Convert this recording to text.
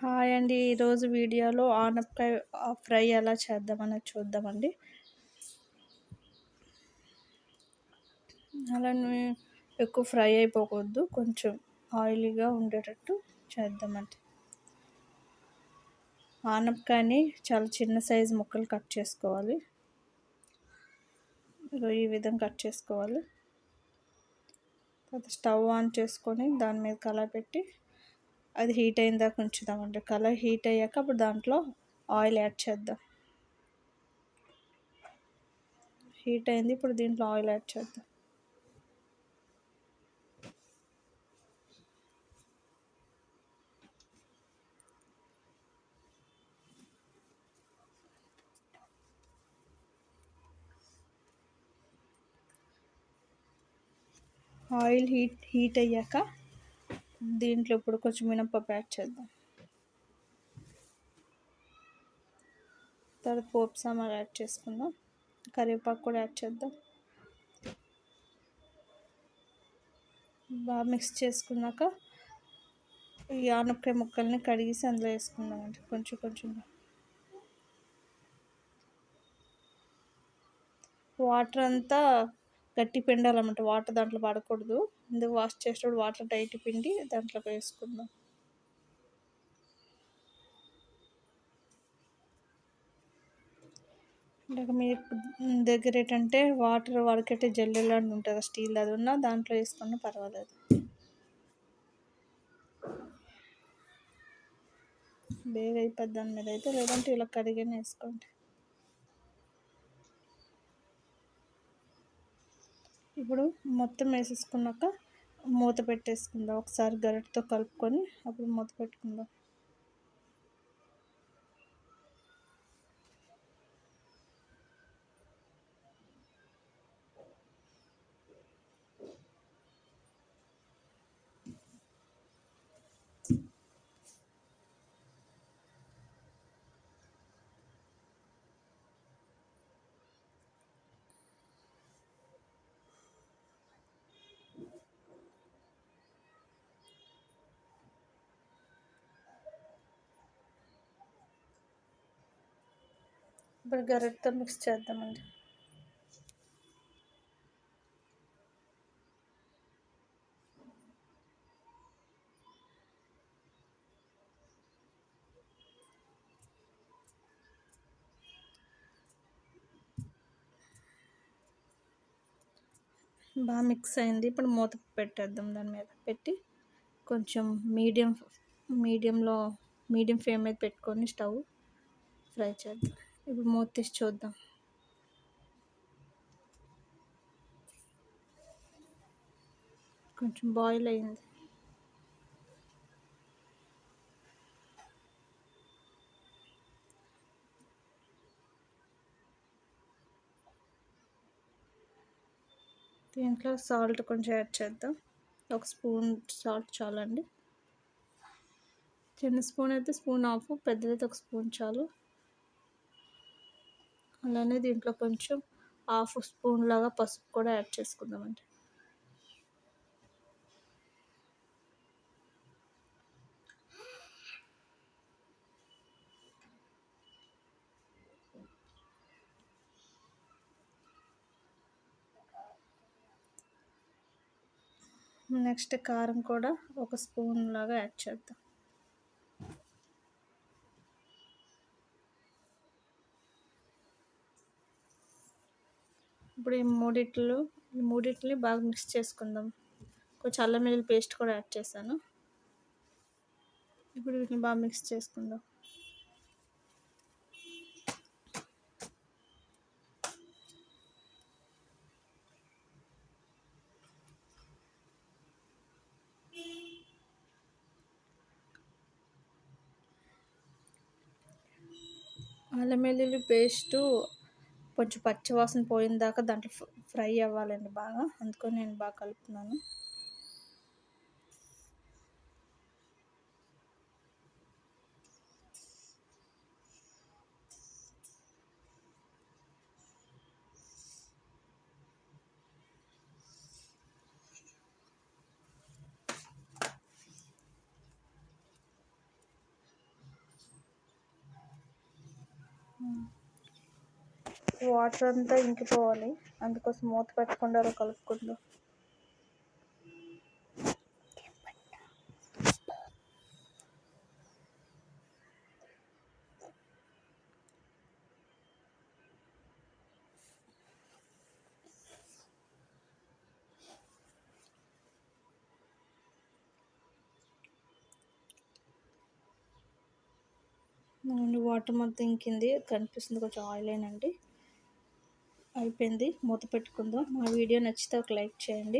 Hi అండి. ఈరోజు వీడియోలో ఆనపకాయ ఫ్రై ఎలా చేద్దామని చూద్దామండి. అలానే ఎక్కువ ఫ్రై అయిపోకూడదు. కొంచెం ఆయిలీగా ఉండేటట్టు చేద్దామండి. ఆనపకాయని చాలా చిన్న సైజు ముక్కలు కట్ చేసుకోవాలి. ఈ విధంగా కట్ చేసుకోవాలి. తర్వాత స్టవ్ ఆన్ చేసుకొని దాని మీద కళాయి పెట్టి అది హీట్ అయిన దాకా ఉంచుదామండి. కలర్ హీట్ అయ్యాక అప్పుడు దాంట్లో ఆయిల్ యాడ్ చేద్దాం. హీట్ అయింది ఇప్పుడు దీంట్లో ఆయిల్ యాడ్ చేద్దాం. ఆయిల్ హీట్ హీట్ అయ్యాక దీంట్లో ఇప్పుడు కొంచెం మినప్పప్పు యాడ్ చేద్దాం. తర్వాత పోపు సామాన్ యాడ్ చేసుకుందాం. కరివేపాకు కూడా యాడ్ చేద్దాం. బాగా మిక్స్ చేసుకున్నాక ఈ ఆనపకాయ ముక్కల్ని కడిగేసి అందులో వేసుకుందాం అండి కొంచెం కొంచెం వాటర్ అంతా గట్టి పిండాలన్నమాట. వాటర్ దాంట్లో పడకూడదు ఇందుకు వాష్ చేసేటప్పుడు వాటర్ టైట్ పిండి దాంట్లోకి వేసుకుందాం. ఇందాక మీ దగ్గర ఏంటంటే వాటర్ వరకైతే జల్లెలాంటి ఉంటుంది స్టీల్ అది ఉన్నా దాంట్లో వేసుకున్నా పర్వాలేదు. బేగా అయిపోద్ది దాని మీద అయితే లేదంటే ఇలా కడిగానే వేసుకోండి. ఇప్పుడు మొత్తం వేసేసుకున్నాక మూత పెట్టేసుకుందాం. ఒకసారి గరిటతో కలుపుకొని అప్పుడు మూత పెట్టుకుందాం. ఇప్పుడు గరెట్తో మిక్స్ చేద్దామండి. బాగా మిక్స్ అయింది. ఇప్పుడు మూత పెట్టేద్దాం దాని మీద. పెట్టి కొంచెం మీడియం మీడియంలో మీడియం ఫ్లేమ్ మీద పెట్టుకొని స్టవ్ ఫ్రై చేద్దాం. ఇప్పుడు మూత తీసి చూద్దాం. కొంచెం బాయిల్ అయింది. దీంట్లో సాల్ట్ కొంచెం యాడ్ చేద్దాం. ఒక స్పూన్ సాల్ట్ చాలండి. చిన్న స్పూన్ అయితే స్పూన్ ఆఫ్ పెద్దదైతే ఒక స్పూన్ చాలు. అలానే దీంట్లో కొంచెం హాఫ్ స్పూన్ లాగా పసుపు కూడా యాడ్ చేసుకుందామండి. నెక్స్ట్ కారం కూడా ఒక స్పూన్ లాగా యాడ్ చేద్దాం. ఇప్పుడు ఈ మూడిట్లు ఈ మూడిట్లని బాగా మిక్స్ చేసుకుందాం. కొంచెం అల్లం వెల్లుల్లి పేస్ట్ కూడా యాడ్ చేశాను. ఇప్పుడు వీటిని బాగా మిక్స్ చేసుకుందాం. అల్లం వెల్లుల్లి పేస్టు కొంచెం పచ్చివాసన పోయిన దాకా దాంట్లో ఫ్రై అవ్వాలండి బాగా. అందుకని నేను బాగా కలుపుతున్నాను. వాటర్ అంతా ఇంకిపోవాలి. అందుకోసం మూత పెట్టకుండా కలుపుకుందాం. వాటర్ మొత్తం ఇంకింది. కనిపిస్తుంది కొంచెం ఆయిల్ అయినండి. అయిపోయింది. మూత పెట్టుకుందాం. మా వీడియో నచ్చితే ఒక లైక్ చేయండి.